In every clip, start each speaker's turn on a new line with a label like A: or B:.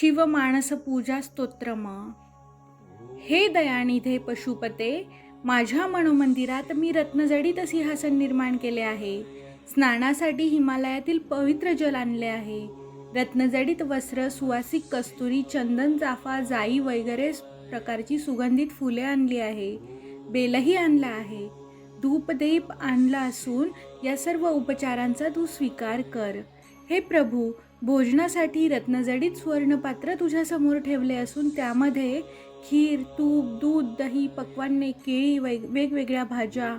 A: शिव मानस पूजा स्तोत्रम. हे दयानिधे पशुपते माझ्या मनोमंदिरात मी रत्नजडीत सिंहासन निर्माण केले आहे. स्नानासाठी हिमालयातील पवित्र जल आणले आहे. रत्नजडीत वस्त्र सुवासिक कस्तुरी चंदन चाफा जाई वगैरे प्रकारची सुगंधित फुले आणली आहे. बेलही आणला आहे. धूपदीप आणला असून या सर्व उपचारांचा तू स्वीकार कर. हे प्रभू भोजनासाठी रत्नजडीत सुवर्णपात्र तुझ्यासमोर ठेवले असून त्यामध्ये खीर तूप दूध दही पक्वान्ने केळी वेग वेगवेगळ्या भाज्या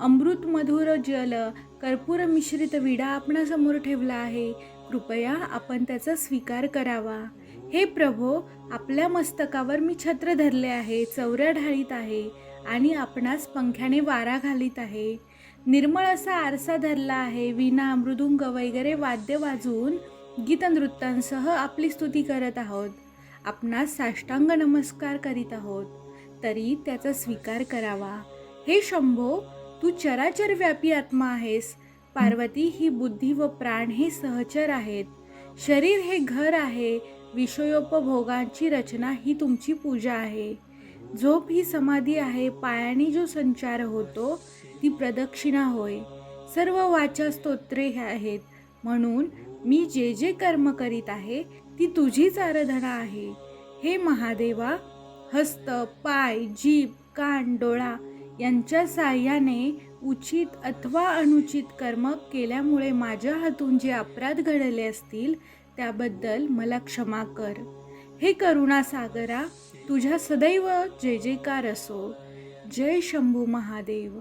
A: अमृत मधुर जल कर्पूर मिश्रित विडा आपणासमोर ठेवला आहे. कृपया आपण त्याचा स्वीकार करावा. हे प्रभो आपल्या मस्तकावर मी छत्र धरले आहे चौऱ्या ढाळीत आहे आणि आपणास पंख्याने वारा घालीत आहे. निर्मळ असा आरसा धरला आहे विना मृदुंग वगैरे वाद्य वाजवून गीतनृत्यांसह आपली स्तुती करत आहोत. आपणास साष्टांग नमस्कार करीत आहोत. तरी त्याचा स्वीकार करावा. हे शंभो तू चराचर व्यापी आत्मा आहेस. पार्वती ही बुद्धी व प्राण हे सहचर आहेत. शरीर हे घर आहे. विषयोपभोगांची रचना ही तुमची पूजा आहे. झोप ही समाधी आहे. पायाने जो संचार होतो ती प्रदक्षिणा होय. सर्व वाचा स्तोत्रे हे आहेत. म्हणून मी जे जे कर्म करीत आहे ती तुझीच आराधना आहे. हे महादेवा हस्त पाय जीभ कान डोळा यांच्या साह्याने उचित अथवा अनुचित कर्म केल्यामुळे माझ्या हातून जे अपराध घडले असतील त्याबद्दल मला क्षमा कर. हे करुणा सागरा तुझ्या सदैव जय जयकार असो. जय शंभू महादेव.